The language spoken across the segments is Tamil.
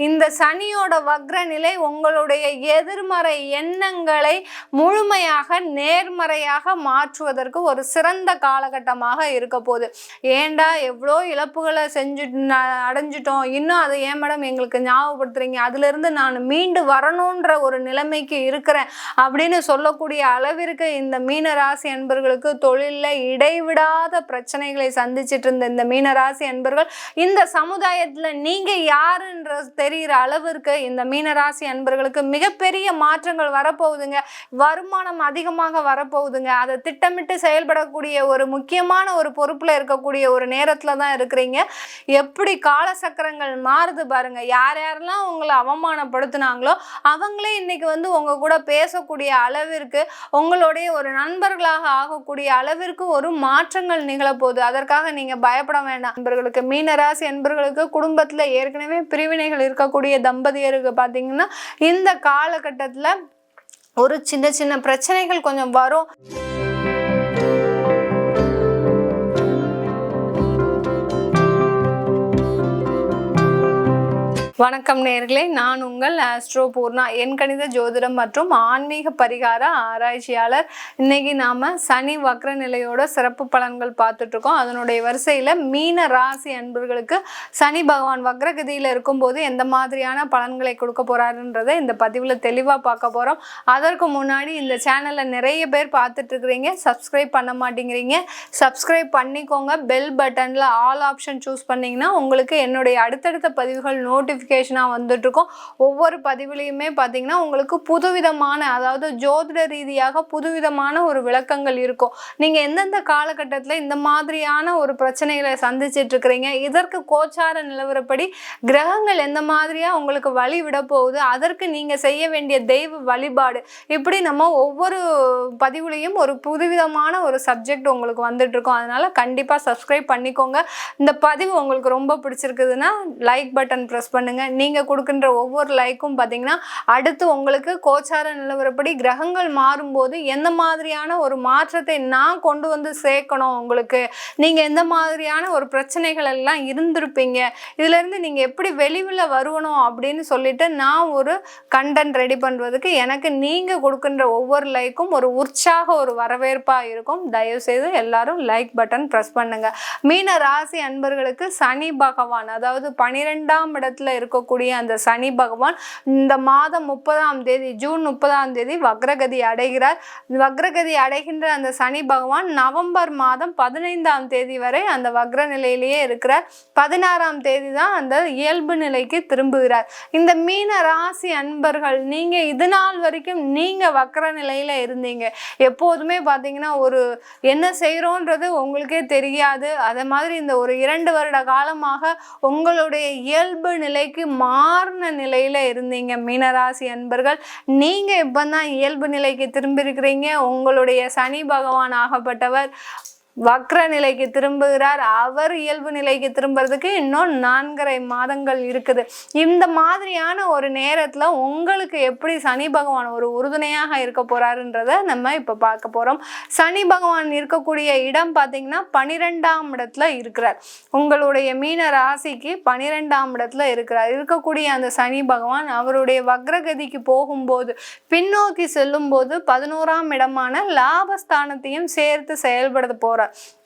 இந்த சனியோட வக்ர நிலை உங்களுடைய எதிர்மறை எண்ணங்களை முழுமையாக நேர்மறையாக மாற்றுவதற்கு ஒரு சிறந்த காலகட்டமாக இருக்க போகுது. ஏண்டா எவ்வளோ இழப்புகளை செஞ்சு அடைஞ்சிட்டோம். இன்னும் அதை ஏன் மேடம் எங்களுக்கு ஞாபகப்படுத்துறீங்க? அதுலேருந்து நான் மீண்டு வரணுன்ற ஒரு நிலைமைக்கு இருக்கிறேன் அப்படின்னு சொல்லக்கூடிய அளவிற்கு இந்த மீனராசி அன்பர்களுக்கு தொழிலில் இடைவிடாத பிரச்சனைகளை சந்திச்சிட்டு இருந்த இந்த மீனராசி அன்பர்கள் இந்த சமுதாயத்தில் நீங்கள் யாருன்ற தெரிகிற அளவிற்கு இந்த மீனராசி அன்பர்களுக்கு மிகப்பெரிய மாற்றங்கள் வரப்போகுதுங்க. வருமானம் அதிகமாக வரப்போகுதுங்க. அதை திட்டமிட்டு செயல்படக்கூடிய ஒரு முக்கியமான ஒரு பொறுப்பில் இருக்கக்கூடிய ஒரு நேரத்தில் தான் இருக்கிறீங்க. எப்படி காலசக்கரங்கள் மாறுது பாருங்க. யார் யாரெல்லாம் உங்களை அவமானப்படுத்துனாங்களோ அவங்களே இன்னைக்கு வந்து உங்க கூட பேசக்கூடிய அளவிற்கு உங்களுடைய ஒரு நண்பர்களாக ஆகக்கூடிய அளவிற்கு ஒரு மாற்றங்கள் நிகழப்போகுது. அதற்காக நீங்க பயப்பட வேண்டாம். நண்பர்களுக்கு மீனராசி என்பர்களுக்கு குடும்பத்தில் ஏற்கனவே பிரிவினைகள் இருக்கக்கூடிய தம்பதியருக்கு பார்த்தீங்கன்னா இந்த காலகட்டத்தில் ஒரு சின்ன சின்ன பிரச்சனைகள் கொஞ்சம் வரும். வணக்கம் நேர்களே. நான் உங்கள் ஆஸ்ட்ரோ பூர்ணா. என் கணித ஜோதிடம் மற்றும் ஆன்மீக பரிகார ஆராய்ச்சியாளர். இன்னைக்கு நாம சனி வக்ர நிலையோட சிறப்பு பலன்கள் பார்த்துட்டு இருக்கோம். அதனுடைய வரிசையில் மீன ராசி அன்பர்களுக்கு சனி பகவான் வக்ரகதியில் இருக்கும்போது எந்த மாதிரியான பலன்களை கொடுக்க போறாருன்றதை இந்த பதிவில் தெளிவாக பார்க்க போகிறோம் அதற்கு முன்னாடி இந்த சேனலை நிறைய பேர் பார்த்துட்டு இருக்கிறீங்க. சப்ஸ்கிரைப் பண்ண மாட்டேங்கிறீங்க. சப்ஸ்கிரைப் பண்ணிக்கோங்க. பெல் பட்டனில் ஆல் ஆப்ஷன் சூஸ் பண்ணிங்கன்னா உங்களுக்கு என்னுடைய அடுத்தடுத்த பதிவுகள் நோட்டிஃபிகேஷனாக வந்துட்டுருக்கும். ஒவ்வொரு பதிவுலேயுமே பார்த்தீங்கன்னா உங்களுக்கு புதுவிதமான அதாவது ஜோதிட ரீதியாக புதுவிதமான ஒரு விளக்கங்கள் இருக்கும். நீங்கள் எந்தெந்த காலகட்டத்தில் இந்த மாதிரியான ஒரு பிரச்சனைகளை சந்திச்சிட்டு இருக்கிறீங்க இதற்கு கோச்சார நிலவரப்படி கிரகங்கள் எந்த மாதிரியாக உங்களுக்கு வழி விட போகுது? அதற்கு நீங்கள் செய்ய வேண்டிய தெய்வ வழிபாடு. இப்படி நம்ம ஒவ்வொரு பதிவுலையும் ஒரு புதுவிதமான ஒரு சப்ஜெக்ட் உங்களுக்கு வந்துட்டு அதனால் அதனால கண்டிப்பாக சப்ஸ்கிரைப் பண்ணிக்கோங்க. இந்த பதிவு உங்களுக்கு ரொம்ப பிடிச்சிருக்குதுன்னா லைக் பட்டன் ப்ரெஸ் பண்ணுங்கள் பண்ணுங்க நீங்கள் கொடுக்கின்ற ஒவ்வொரு லைக்கும் பார்த்தீங்கன்னா அடுத்து உங்களுக்கு கோச்சார நிலவரப்படி கிரகங்கள் மாறும்போது எந்த மாதிரியான ஒரு மாற்றத்தை நான் கொண்டு வந்து சேர்க்கணும் உங்களுக்கு? நீங்கள் எந்த மாதிரியான ஒரு பிரச்சனைகள் எல்லாம் இருந்திருப்பீங்க? இதுலேருந்து நீங்கள் எப்படி வெளிவில் வருவணும் அப்படின்னு சொல்லிட்டு நான் ஒரு கண்டென்ட் ரெடி பண்ணுறதுக்கு எனக்கு நீங்கள் கொடுக்கின்ற ஒவ்வொரு லைக்கும் ஒரு உற்சாக ஒரு வரவேற்பாக இருக்கும். தயவுசெய்து எல்லாரும் லைக் பட்டன் ப்ரெஸ் பண்ணுங்க. மீன ராசி அன்பர்களுக்கு சனி பகவான் அதாவது பனிரெண்டாம் இடத்துல இருக்கக்கூடிய அந்த சனி பகவான் இந்த மாதம் முப்பதாம் தேதி ஜூன் முப்பதாம் தேதி வக்ரகதி அடைகிறார். வக்ரகதி அடைகின்ற அந்த சனி பகவான் நவம்பர் மாதம் பதினைந்தாம் தேதி வரை அந்த வக்ர நிலையிலேயே இருக்கிறார். பதினாறாம் தேதி தான் அந்த இயல்பு நிலைக்கு திரும்புகிறார். இந்த மீன ராசி அன்பர்கள் நீங்கள் இது நாள் வரைக்கும் நீங்கள் வக்ர நிலையில் இருந்தீங்க. எப்போதுமே பார்த்தீங்கன்னா ஒரு என்ன செய்கிறோன்றது உங்களுக்கே தெரியாது. அதே மாதிரி இந்த ஒரு இரண்டு வருட காலமாக உங்களுடைய இயல்பு நிலைக்கு மாறின நிலையில இருந்தீங்க. மீனராசி அன்பர்கள் நீங்க இப்போ தான் இயல்பு நிலைக்கு திரும்பியிருக்கிறீங்க. உங்களுடைய சனி பகவான் ஆகப்பட்டவர் வக்ர நிலைக்கு திரும்புகிறார். அவர் இயல்பு நிலைக்கு திரும்புறதுக்கு இன்னும் நான்கரை மாதங்கள் இருக்குது. இந்த மாதிரியான ஒரு நேரத்தில் உங்களுக்கு எப்படி சனி பகவான் ஒரு உறுதுணையாக இருக்க போறாருன்றத நம்ம இப்போ பார்க்க போகிறோம் சனி பகவான் இருக்கக்கூடிய இடம் பார்த்தீங்கன்னா பனிரெண்டாம் இடத்துல இருக்கிறார். உங்களுடைய மீன ராசிக்கு பனிரெண்டாம் இடத்துல இருக்கிறார். இருக்கக்கூடிய அந்த சனி பகவான் அவருடைய வக்ரகதிக்கு போகும்போது பின்னோக்கி செல்லும்போது பதினோராம் இடமான லாபஸ்தானத்தையும் சேர்த்து செயல்படுத்த போறார்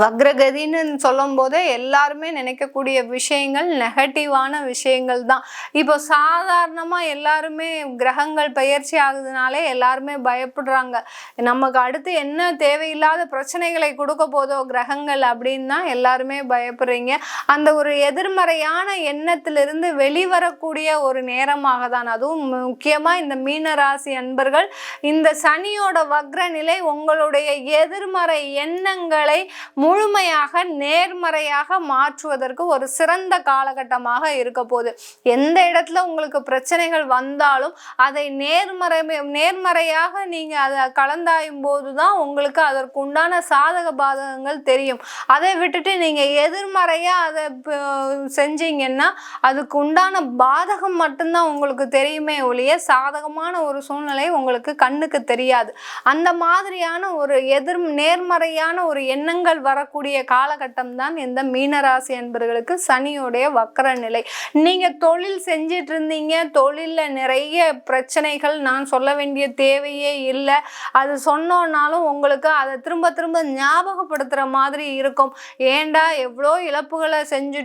வக்ரகதின்னு சொல்லும் போதே எல்லாருமே நினைக்கக்கூடிய விஷயங்கள் நெகட்டிவான விஷயங்கள் தான். இப்போ சாதாரணமாக எல்லாருமே கிரகங்கள் பயிற்சி ஆகுதுனாலே எல்லாருமே பயப்படுறாங்க. நமக்கு அடுத்து என்ன தேவையில்லாத பிரச்சனைகளை கொடுக்க போதோ கிரகங்கள் அப்படின்னு தான் எல்லாருமே பயப்படுறீங்க. அந்த ஒரு எதிர்மறையான எண்ணத்திலிருந்து வெளிவரக்கூடிய ஒரு நேரமாக தான். அதுவும் முக்கியமாக இந்த மீனராசி அன்பர்கள் இந்த சனியோட வக்ர நிலை உங்களுடைய எதிர்மறை எண்ணங்களை முழுமையாக நேர்மறையாக மாற்றுவதற்கு ஒரு சிறந்த காலகட்டமாக இருக்க போகுது. எந்த இடத்துல உங்களுக்கு பிரச்சனைகள் வந்தாலும் அதை நேர்மறை நேர்மறையாக நீங்கள் அதை கலந்தாயும் போது தான் உங்களுக்கு அதற்கு உண்டான சாதக பாதகங்கள் தெரியும். அதை விட்டுட்டு நீங்கள் எதிர்மறையாக அதை செஞ்சீங்கன்னா அதுக்கு உண்டான பாதகம் மட்டும்தான் உங்களுக்கு தெரியுமே ஒழிய சாதகமான ஒரு சூழ்நிலை உங்களுக்கு கண்ணுக்கு தெரியாது. அந்த மாதிரியான ஒரு எதிர் நேர்மறையான ஒரு எண்ணங்கள் வரக்கூடிய காலகட்டம் தான் இந்த மீனராசி அன்பர்களுக்கு சனியோடைய வக்கர நிலை. நீங்க தொழில் செஞ்சிட்டு இருந்தீங்க தொழில்ல நிறைய பிரச்சனைகள் நான் சொல்ல வேண்டிய தேவையே இல்லை. அது சொன்னோன்னாலும் உங்களுக்கு அதை திரும்ப திரும்ப ஞாபகப்படுத்துற மாதிரி இருக்கும். ஏன்டா எவ்வளோ இழப்புகளை செஞ்சு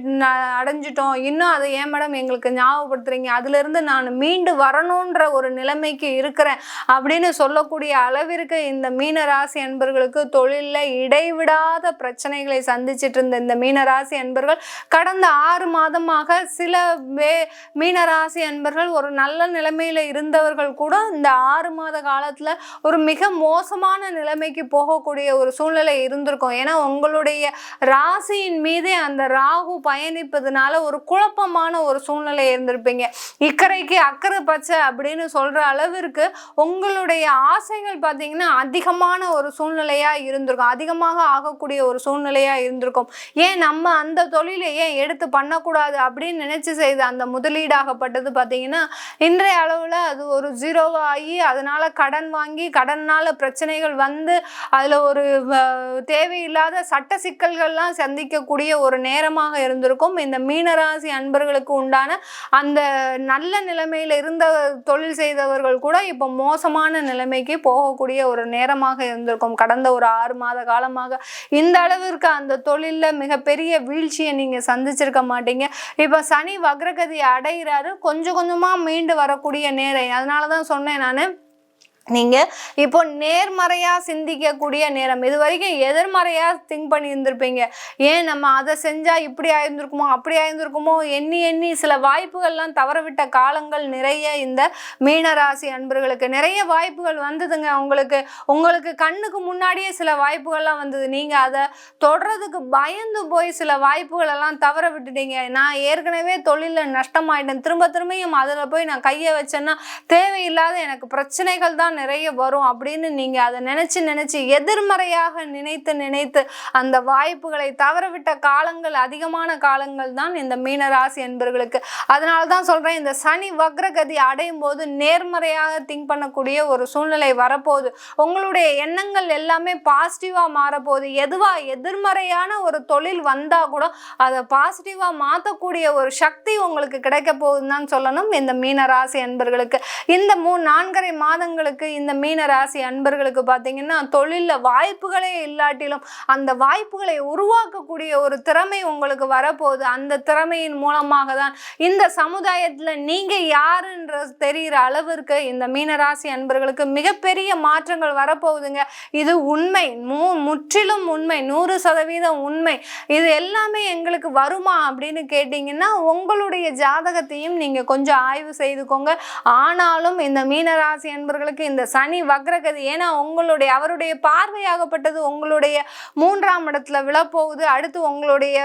அடைஞ்சிட்டோம். இன்னும் அதை ஏன் மேடம் எங்களுக்கு ஞாபகப்படுத்துறீங்க? அதுலேருந்து நான் மீண்டு வரணுன்ற ஒரு நிலைமைக்கு இருக்கிறேன் அப்படின்னு சொல்லக்கூடிய அளவிற்கு இந்த மீனராசி அன்பர்களுக்கு தொழிலில் இடைவிடாத பிரச்சனைகளை சந்திச்சிட்டு இருந்த இந்த மீனராசி அன்பர்கள் கடந்த ஆறு மாதமாக சில வே மீனராசி அன்பர்கள் ஒரு நல்ல நிலைமையில இருந்தவர்கள் கூட இந்த ஆறு மாத காலத்துல ஒரு மிக மோசமான நிலைமைக்கு போகக்கூடிய ஒரு சூழ்நிலை இருந்திருக்கும். ஏன்னா உங்களுடைய ராசியின் மீதே அந்த ராகு பயணிப்பதுனால ஒரு குழப்பமான ஒரு சூழ்நிலை இருந்திருப்பீங்க. இக்கரைக்கு அக்கறை பச்சை அப்படின்னு சொல்ற அளவிற்கு உங்களுடைய ஆசைகள் பார்த்தீங்கன்னா அதிகமான ஒரு சூழ்நிலையா இருந்திருக்கும். அதிகமாக ஆகக்கூடிய ஒரு சூழ்நிலையாக இருந்திருக்கும். ஏன் நம்ம அந்த தொழிலை ஏன் எடுத்து பண்ணக்கூடாது அப்படின்னு நினச்சி செய்த அந்த முதலீடாகப்பட்டது பார்த்தீங்கன்னா இன்றைய அளவில் அது ஒரு ஜீரோவாகி அதனால் கடன் வாங்கி கடனால் பிரச்சனைகள் வந்து அதில் ஒரு தேவையில்லாத சட்ட சிக்கல்கள்லாம் சந்திக்கக்கூடிய ஒரு நேரமாக இருந்திருக்கும். இந்த மீனராசி அன்பர்களுக்கு உண்டான அந்த நல்ல நிலைமையில் இருந்த தொழில் செய்தவர்கள் கூட இப்போ மோசமான நிலைமைக்கு போகக்கூடிய ஒரு நேரமாக இருந்திருக்கும். கடந்த ஒரு ஆறு மாத காலமாக இந்த அளவிற்கு அந்த தொழிலில் மிகப்பெரிய வீழ்ச்சியை நீங்கள் சந்திச்சிருக்க மாட்டீங்க. இப்போ சனி வக்ரகதி அடைகிறாரு கொஞ்சம் கொஞ்சமாக மீண்டு வரக்கூடிய நேரம். அதனால தான் சொன்னேன் நான். நீங்கள் இப்போ நேர்மறையாக சிந்திக்கக்கூடிய நேரம். இது வரைக்கும் எதிர்மறையாக திங்க் பண்ணி இருந்திருப்பீங்க ஏன் நம்ம அதை செஞ்சால் இப்படி ஆயிருந்திருக்குமோ அப்படி ஆயிருந்திருக்குமோ எண்ணி எண்ணி சில வாய்ப்புகள்லாம் தவறவிட்ட காலங்கள் நிறைய இந்த மீனராசி அன்பர்களுக்கு. நிறைய வாய்ப்புகள் வந்ததுங்க. உங்களுக்கு உங்களுக்கு கண்ணுக்கு முன்னாடியே சில வாய்ப்புகள்லாம் வந்தது. நீங்கள் அதை தொடர்றதுக்கு பயந்து போய் சில வாய்ப்புகள் எல்லாம் தவற விட்டுட்டீங்க நான் ஏற்கனவே தொழிலில் நஷ்டமாயிட்டேன். திரும்ப திரும்பியும் அதில் போய் நான் கையை வச்சேன்னா தேவையில்லாத எனக்கு பிரச்சனைகள் தான் நிறைய வரும் அப்படின்னு நீங்கள் அதை நினச்சி நினச்சி எதிர்மறையாக நினைத்து நினைத்து அந்த வாய்ப்புகளை தவறவிட்ட காலங்கள் அதிகமான காலங்கள் தான் இந்த மீனராசி என்பர்களுக்கு. அதனால தான் சொல்கிறேன் இந்த சனி வக்ரகதி அடையும் போது நேர்மறையாக திங்க் பண்ணக்கூடிய ஒரு சூழ்நிலை வரப்போகுது. உங்களுடைய எண்ணங்கள் எல்லாமே பாசிட்டிவாக மாறப்போகுது. எதுவாக எதிர்மறையான ஒரு தொழில் வந்தால் கூட அதை பாசிட்டிவாக மாற்றக்கூடிய ஒரு சக்தி உங்களுக்கு கிடைக்க போகுதுன்னு தான் சொல்லணும் இந்த மீனராசி அன்பர்களுக்கு இந்த மூ நான்கரை மாதங்களுக்கு இந்த மீனராசி அன்பர்களுக்கு பார்த்தீங்கன்னா தொழிலில் வாய்ப்புகளே இல்லாட்டிலும் அந்த வாய்ப்புகளை உருவாக்கக்கூடிய ஒரு திறமை உங்களுக்கு வரப்போகுது. அந்த திறமையின் மூலமாக தான் இந்த சமுதாயத்தில் நீங்கள் யாருன்ற தெரிகிற அளவிற்கு இந்த மீனராசி அன்பர்களுக்கு மிகப்பெரிய மாற்றங்கள் வரப்போகுதுங்க. இது உண்மை. மு முற்றிலும் உண்மை. நூறு சதவீதம் உண்மை. இது எல்லாமே எங்களுக்கு வருமா அப்படின்னு கேட்டிங்கன்னா உங்களுடைய ஜாதகத்தையும் நீங்கள் கொஞ்சம் ஆய்வு செய்துக்கோங்க. ஆனாலும் இந்த மீனராசி அன்பர்களுக்கு இந்த இந்த சனி வக்ரகதி ஏன்னா உங்களுடைய அவருடைய பார்வையாகப்பட்டது உங்களுடைய மூன்றாம் இடத்துல விழப்போகுது. அடுத்து உங்களுடைய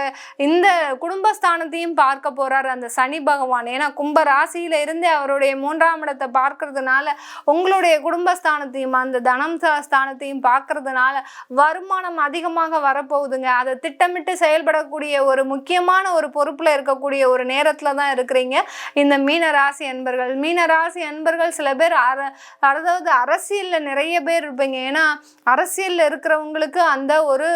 இந்த குடும்பஸ்தானத்தையும் பார்க்க போறார் அந்த சனி பகவான். ஏன்னா கும்ப ராசியில இருந்தே அவருடைய மூன்றாம் இடத்தை பார்க்கறதுனால உங்களுடைய குடும்பஸ்தானத்தையும் அந்த தனம் ஸ்தானத்தையும் பார்க்கறதுனால வருமானம் அதிகமாக வரப்போகுதுங்க. அதை திட்டமிட்டு செயல்படக்கூடிய ஒரு முக்கியமான ஒரு பொறுப்புல இருக்கக்கூடிய ஒரு நேரத்துல தான் இருக்கிறீங்க. இந்த மீன ராசி அன்பர்கள் மீன ராசி அன்பர்கள் சில பேர் அர அதாவது அரசியலில் நிறைய பேர் இருப்பீங்க. ஏன்னா அரசியலில் இருக்கிறவங்களுக்கு அந்த ஒரு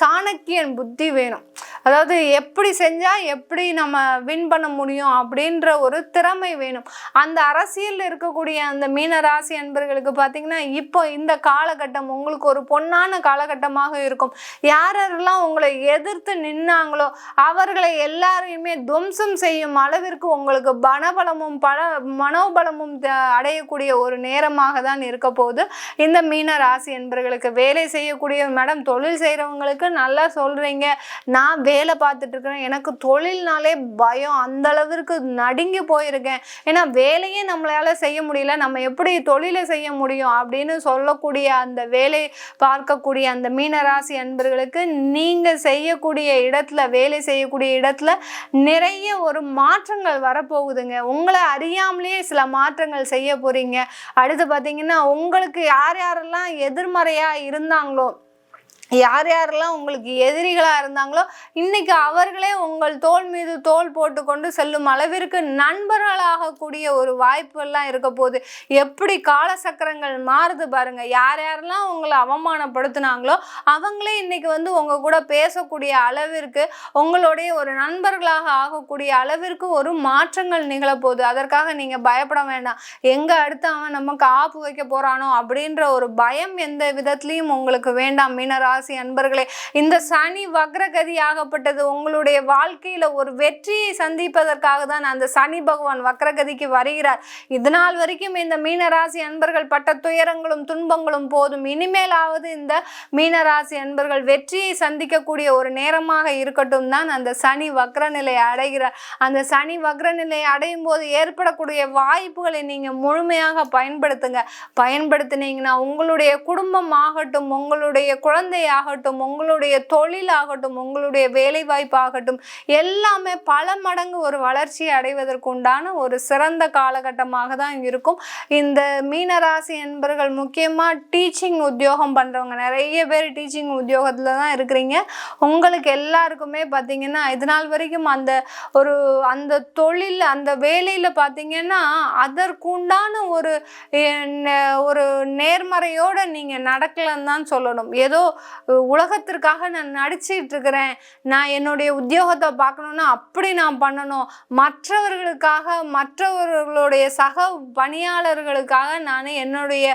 சாணக்கியன் புத்தி வேணும். அதாவது எப்படி செஞ்சால் எப்படி நம்ம வின் பண்ண முடியும் அப்படின்ற ஒரு திறமை வேணும். அந்த அரசியலில் இருக்கக்கூடிய அந்த மீன ராசி அன்பர்களுக்கு பார்த்தீங்கன்னா இப்போ இந்த காலகட்டம் உங்களுக்கு ஒரு பொன்னான காலகட்டமாக இருக்கும். யாரெல்லாம் உங்களை எதிர்த்து நின்னாங்களோ அவர்களை எல்லாரையுமே துவம்சம் செய்யும் அளவிற்கு உங்களுக்கு பணபலமும் பல மனோபலமும் த- அடையக்கூடிய ஒரு நேரமாக தான் இருக்க போகுது. இந்த மீன ராசி என்பர்களுக்கு வேலை செய்யக்கூடிய மேடம் தொழில் செய்கிறவங்களுக்கு நல்லா சொல்கிறீங்க நான் வேலை பார்த்துட்டு இருக்கிறேன். எனக்கு தொழில்னாலே பயம். அந்த அளவிற்கு நடுங்கி போயிருக்கேன். ஏன்னா வேலையே நம்மளால செய்ய முடியல. நம்ம எப்படி தொழிலை செய்ய முடியும் அப்படின்னு சொல்லக்கூடிய அந்த வேலை பார்க்கக்கூடிய அந்த மீனராசி அன்பர்களுக்கு நீங்கள் செய்யக்கூடிய இடத்துல வேலை செய்யக்கூடிய இடத்துல நிறைய ஒரு மாற்றங்கள் வரப்போகுதுங்க. உங்களை அறியாமலேயே சில மாற்றங்கள் செய்ய போறீங்க. அடுத்து பார்த்தீங்கன்னா உங்களுக்கு யார் யாரெல்லாம் எதிர்மறையாக இருந்தாங்களோ யார் யாரெல்லாம் உங்களுக்கு எதிரிகளாக இருந்தாங்களோ இன்னைக்கு அவர்களே உங்கள் தோல் மீது தோல் போட்டுக்கொண்டு செல்லும் அளவிற்கு நண்பர்களாகக்கூடிய ஒரு வாய்ப்புகள்லாம் இருக்க போகுது. எப்படி காலசக்கரங்கள் மாறுது பாருங்க. யார் யாரெல்லாம் உங்களை அவமானப்படுத்துனாங்களோ அவங்களே இன்னைக்கு வந்து உங்க கூட பேசக்கூடிய அளவிற்கு உங்களுடைய ஒரு நண்பர்களாக ஆகக்கூடிய அளவிற்கு ஒரு மாற்றங்கள் நிகழப்போகுது அதற்காக நீங்க பயப்பட வேண்டாம். எங்க அடுத்து அவன் நமக்கு ஆப்பு வைக்க போறானோ அப்படின்ற ஒரு பயம் எந்த விதத்துலேயும் உங்களுக்கு வேண்டாம். ராசி அன்பர்களே இந்த சனி வக்ரகதி ஆகப்பட்டது உங்களுடைய வாழ்க்கையில ஒரு வெற்றியை சந்திப்பதற்காக தான் அந்த சனி பகவான் வக்ரகதிக்கு வருகிறார். இதனால் வரைக்கும் இந்த மீனராசி அன்பர்கள் பட்ட துயரங்களும் துன்பங்களும் போதும். இனிமேலாவது இந்த மீனராசி அன்பர்கள் வெற்றியை சந்திக்கக்கூடிய ஒரு நேரமாக இருக்கட்டும் தான் அந்த சனி வக்ரநிலை அடைகிறார். அந்த சனி வக்ரநிலை அடையும் போது ஏற்படக்கூடிய வாய்ப்புகளை நீங்க முழுமையாக பயன்படுத்துங்க. பயன்படுத்தினீங்கன்னா உங்களுடைய குடும்பம் ஆகட்டும் உங்களுடைய குழந்தை ஆகட்டும் உங்களுடைய தொழில் ஆகட்டும் உங்களுடைய வேலை வாய்ப்பு ஆகட்டும் எல்லாமே பல மடங்கு ஒரு வளர்ச்சி அடைவதற்குண்டான ஒரு சிறந்த காலகட்டமாக தான் இருக்கும். இந்த மீனராசி என்பர்கள் முக்கியமாக டீச்சிங் உத்தியோகம் பண்ணுறவங்க நிறைய பேர் டீச்சிங் உத்தியோகத்தில் தான் இருக்கிறீங்க. உங்களுக்கு எல்லாருக்குமே பார்த்தீங்கன்னா இது நாள் வரைக்கும் அந்த ஒரு அந்த தொழில் அந்த வேலையில் பார்த்தீங்கன்னா அதற்குண்டான ஒரு ஒரு நேர்மறையோடு நீங்கள் நடக்கலன்னு தான் சொல்லணும். ஏதோ உலகத்திற்காக நான் நடிச்சிட்டு இருக்கிறேன். நான் என்னுடைய உத்தியோகத்தை பார்க்கணுன்னா அப்படி நான் பண்ணணும். மற்றவர்களுக்காக மற்றவர்களுடைய சக பணியாளர்களுக்காக நான் என்னுடைய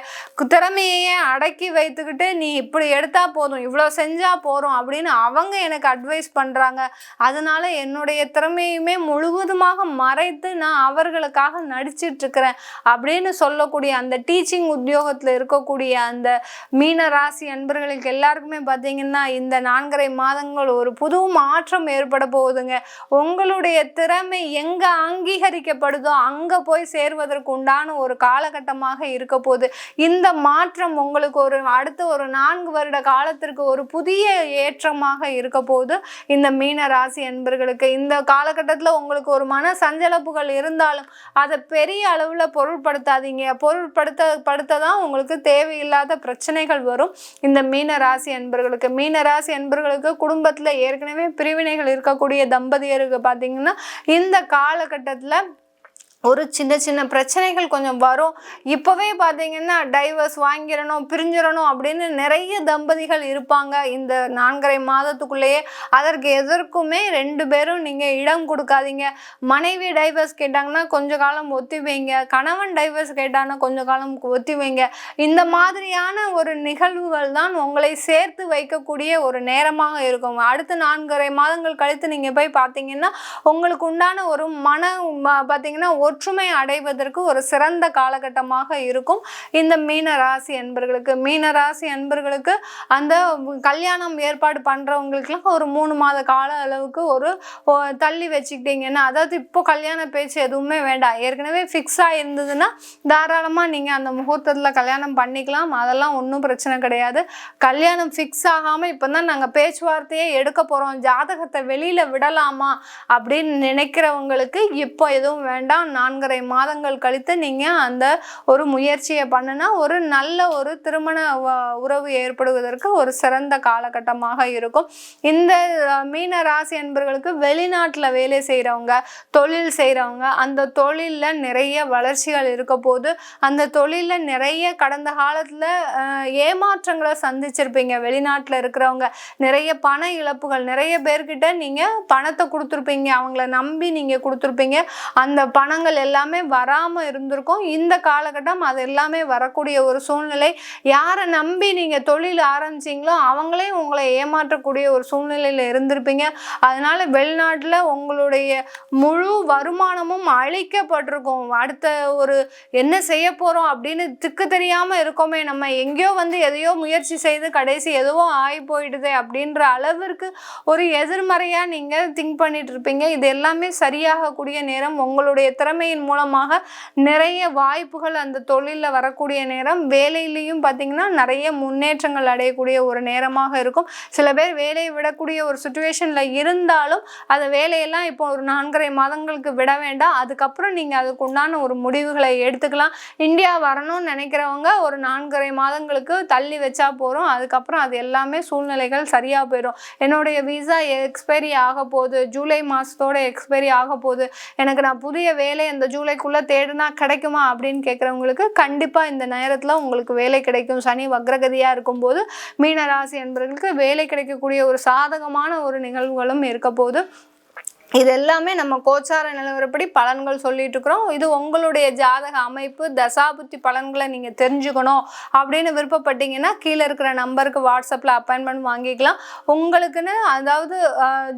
திறமையே திறமையையே அடக்கி வைத்துக்கிட்டு நீ இப்படி எடுத்தால் போதும் இவ்வளோ செஞ்சால் போகிறோம் அப்படின்னு அவங்க எனக்கு அட்வைஸ் பண்ணுறாங்க அதனால என்னுடைய திறமையுமே முழுவதுமாக மறைத்து நான் அவர்களுக்காக நடிச்சிட்ருக்கிறேன் அப்படின்னு சொல்லக்கூடிய அந்த டீச்சிங் உத்தியோகத்தில் இருக்கக்கூடிய அந்த மீன ராசி அன்பர்களுக்கு எல்லாருக்குமே பார்த்தீங்கன்னா இந்த நான்கரை மாதங்கள் ஒரு புது மாற்றம் ஏற்பட போகுதுங்க. உங்களுடைய திறமை எங்கே அங்கீகரிக்கப்படுதோ அங்கே போய் சேர்வதற்கு உண்டான ஒரு காலகட்டமாக இருக்க போகுது. இந்த மாற்றம் உங்களுக்கு ஒரு அடுத்த ஒரு நான்கு வருட காலத்திற்கு ஒரு புதிய ஏற்றமாக இருக்க போகுது. இந்த மீன ராசி என்பர்களுக்கு இந்த காலகட்டத்தில் உங்களுக்கு ஒரு மன சஞ்சலப்புகள் இருந்தாலும் அதை பெரிய அளவில் பொருட்படுத்தாதீங்க. பொருட்படுத்த படுத்த தான் உங்களுக்கு தேவையில்லாத பிரச்சனைகள் வரும். இந்த மீன ராசி என்பவர்களுக்கு மீனராசி என்பவர்களுக்கு குடும்பத்தில் ஏற்கனவே பிரிவினைகள் இருக்கக்கூடிய தம்பதியருக்கு பார்த்தீங்கன்னா இந்த காலகட்டத்தில் ஒரு சின்ன சின்ன பிரச்சனைகள் கொஞ்சம் வரும். இப்போவே பார்த்தீங்கன்னா டைவர்ஸ் வாங்கிடணும் பிரிஞ்சிடணும் அப்படின்னு நிறைய தம்பதிகள் இருப்பாங்க. இந்த நான்கரை மாதத்துக்குள்ளேயே அதற்கு எதற்குமே ரெண்டு பேரும் நீங்கள் இடம் கொடுக்காதீங்க. மனைவி டைவர்ஸ் கேட்டாங்கன்னா கொஞ்ச காலம் ஒத்தி வைங்க. கணவன் டைவர்ஸ் கேட்டாங்கன்னா கொஞ்ச காலம் ஒத்தி வைங்க. இந்த மாதிரியான ஒரு நிகழ்வுகள் தான் உங்களை சேர்த்து வைக்கக்கூடிய ஒரு நேரமாக இருக்கும். அடுத்த நான்கரை மாதங்கள் கழித்து நீங்கள் போய் பார்த்தீங்கன்னா உங்களுக்கு உண்டான ஒரு மன பார்த்தீங்கன்னா ஒரு ஒற்றுமை அடைவதற்கு ஒரு சிறந்த காலகட்டமாக இருக்கும். இந்த மீன ராசி அன்பர்களுக்கு மீன ராசி அன்பர்களுக்கு அந்த கல்யாணம் ஏற்பாடு பண்ணுறவங்களுக்குலாம் ஒரு மூணு மாத கால அளவுக்கு ஒரு தள்ளி வச்சுக்கிட்டீங்கன்னா அதாவது இப்போ கல்யாண பேச்சு எதுவுமே வேண்டாம். ஏற்கனவே ஃபிக்ஸாக இருந்ததுன்னா தாராளமாக நீங்கள் அந்த முகூர்த்தத்தில் கல்யாணம் பண்ணிக்கலாம். அதெல்லாம் ஒன்றும் பிரச்சனை கிடையாது. கல்யாணம் ஃபிக்ஸ் ஆகாமல் இப்போ தான் நாங்கள் பேச்சுவார்த்தையே எடுக்க போகிறோம் ஜாதகத்தை வெளியில் விடலாமா அப்படின்னு நினைக்கிறவங்களுக்கு இப்போ எதுவும் வேண்டாம். நான்கரை மாதங்கள் கழித்து நீங்கள் அந்த ஒரு முயற்சியை பண்ணுனா ஒரு நல்ல ஒரு திருமண உறவு ஏற்படுவதற்கு ஒரு சிறந்த காலகட்டமாக இருக்கும். இந்த மீன ராசி என்பர்களுக்கு வெளிநாட்டில் வேலை செய்கிறவங்க தொழில் செய்கிறவங்க அந்த தொழிலில் நிறைய வளர்ச்சிகள் இருக்க போது அந்த தொழிலில் நிறைய கடந்த காலத்தில் ஏமாற்றங்களை சந்திச்சிருப்பீங்க. வெளிநாட்டில் இருக்கிறவங்க நிறைய பண இழப்புகள் நிறைய பேர்கிட்ட நீங்கள் பணத்தை கொடுத்துருப்பீங்க. அவங்கள நம்பி நீங்கள் கொடுத்துருப்பீங்க. அந்த பணங்கள் எல்லாமே வராமல் இருந்திருக்கும். இந்த காலகட்டம் அது எல்லாமே வரக்கூடிய ஒரு சூழ்நிலை. யாரை நம்பி நீங்கள் தொழில் ஆரம்பிச்சிங்களோ அவங்களே உங்களை ஏமாற்றக்கூடிய ஒரு சூழ்நிலையில் இருந்திருப்பீங்க. அதனால் வெளிநாட்டில் உங்களுடைய முழு வருமானமும் அழிக்கப்பட்டிருக்கும். அடுத்த ஒரு என்ன செய்ய போகிறோம் அப்படின்னு திக்கு தெரியாமல் இருக்கோமே. நம்ம எங்கேயோ வந்து எதையோ முயற்சி செய்து கடைசி எதுவோ ஆகி போயிடுதே அப்படின்ற அளவிற்கு ஒரு எதிர்மறையாக நீங்கள் திங்க் பண்ணிட்டு இருப்பீங்க. இது எல்லாமே சரியாகக்கூடிய நேரம். உங்களுடைய திறமை திறமையின் மூலமாக நிறைய வாய்ப்புகள் அந்த தொழிலில் வரக்கூடிய நேரம் வேலையிலையும் பார்த்தீங்கன்னா நிறைய முன்னேற்றங்கள் அடையக்கூடிய ஒரு நேரமாக இருக்கும். சில பேர் வேலையை விடக்கூடிய ஒரு சுச்சுவேஷனில் இருந்தாலும் அந்த வேலையெல்லாம் இப்போ ஒரு நான்கரை மாதங்களுக்கு விட வேண்டாம். அதுக்கப்புறம் நீங்கள் அதுக்கு உண்டான ஒரு முடிவுகளை எடுத்துக்கலாம். இந்தியா வரணும்னு நினைக்கிறவங்க ஒரு நான்கரை மாதங்களுக்கு தள்ளி வச்சா போகிறோம் அதுக்கப்புறம் அது எல்லாமே சூழ்நிலைகள் சரியாக போயிடும். என்னுடைய விசா எக்ஸ்பைரி ஆக போகுது ஜூலை மாதத்தோட எக்ஸ்பைரி ஆக போகுது எனக்கு நான் புதிய வேலை இந்த ஜூலைக்குள்ளே தேடினா கிடைக்குமா அப்படின்னு கேட்குறவங்களுக்கு கண்டிப்பாக இந்த நேரத்தில் உங்களுக்கு வேலை கிடைக்கும். சனி வக்ரகதியாக இருக்கும்போது மீனராசி என்பவர்களுக்கு வேலை கிடைக்கக்கூடிய ஒரு சாதகமான ஒரு நிகழ்வுகளும் இருக்க போது இது எல்லாமே நம்ம கோச்சார நிலவரப்படி பலன்கள் சொல்லிட்டு இருக்கிறோம் இது உங்களுடைய ஜாதக அமைப்பு தசாபுத்தி பலன்களை நீங்கள் தெரிஞ்சுக்கணும் அப்படின்னு விருப்பப்பட்டீங்கன்னா கீழே இருக்கிற நம்பருக்கு வாட்ஸ்அப்பில் அப்பாயின்மெண்ட் வாங்கிக்கலாம். உங்களுக்குன்னு அதாவது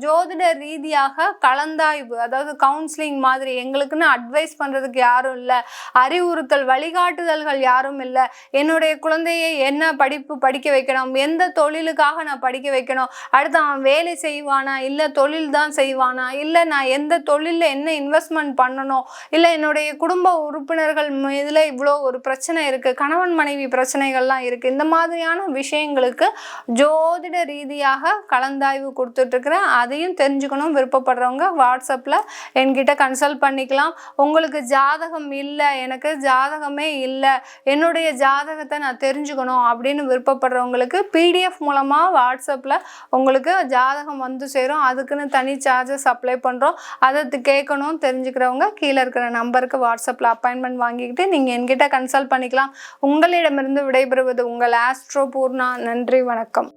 ஜோதிட ரீதியாக கலந்தாய்வு அதாவது கவுன்சிலிங் மாதிரி எங்களுக்குன்னு அட்வைஸ் பண்ணுறதுக்கு யாரும் இல்லை. அறிவுறுத்தல் வழிகாட்டுதல்கள் யாரும் இல்லை. என்னுடைய குழந்தையை என்ன படிப்பு படிக்க வைக்கணும்? எந்த தொழிலுக்காக நான் படிக்க வைக்கணும்? அடுத்து அவன் வேலை செய்வானா? இல்லை தொழில் தான் செய்வானா? இல்லை நான் எந்த தொழிலில் என்ன இன்வெஸ்ட்மெண்ட் பண்ணணும்? இல்லை என்னுடைய குடும்ப உறுப்பினர்கள் இதில் இவ்வளோ ஒரு பிரச்சனை இருக்குது கணவன் மனைவி பிரச்சனைகள்லாம் இருக்குது இந்த மாதிரியான விஷயங்களுக்கு ஜோதிட ரீதியாக கலந்தாய்வு கொடுத்துட்ருக்குறேன். அதையும் தெரிஞ்சுக்கணும். விருப்பப்படுறவங்க வாட்ஸ்அப்பில் என்கிட்ட கன்சல்ட் பண்ணிக்கலாம். உங்களுக்கு ஜாதகம் இல்லை எனக்கு ஜாதகமே இல்லை என்னுடைய ஜாதகத்தை நான் தெரிஞ்சுக்கணும் அப்படின்னு விருப்பப்படுறவங்களுக்கு பிடிஎஃப் மூலமாக வாட்ஸ்அப்பில் உங்களுக்கு ஜாதகம் வந்து சேரும். அதுக்குன்னு தனி சார்ஜஸ் அப்ளை பண்ணுறோம் அதை கேட்கணும் தெரிஞ்சுக்கிறவங்க கீழே இருக்கிற நம்பருக்கு வாட்ஸ்அப்பில் அப்பாயின்மெண்ட் வாங்கிக்கிட்டு நீங்கள் என்கிட்ட கன்சல்ட் பண்ணிக்கலாம். உங்களிடமிருந்து விடைபெறுவது உங்கள் ஆஸ்ட்ரோ பூர்ணா நன்றி வணக்கம்.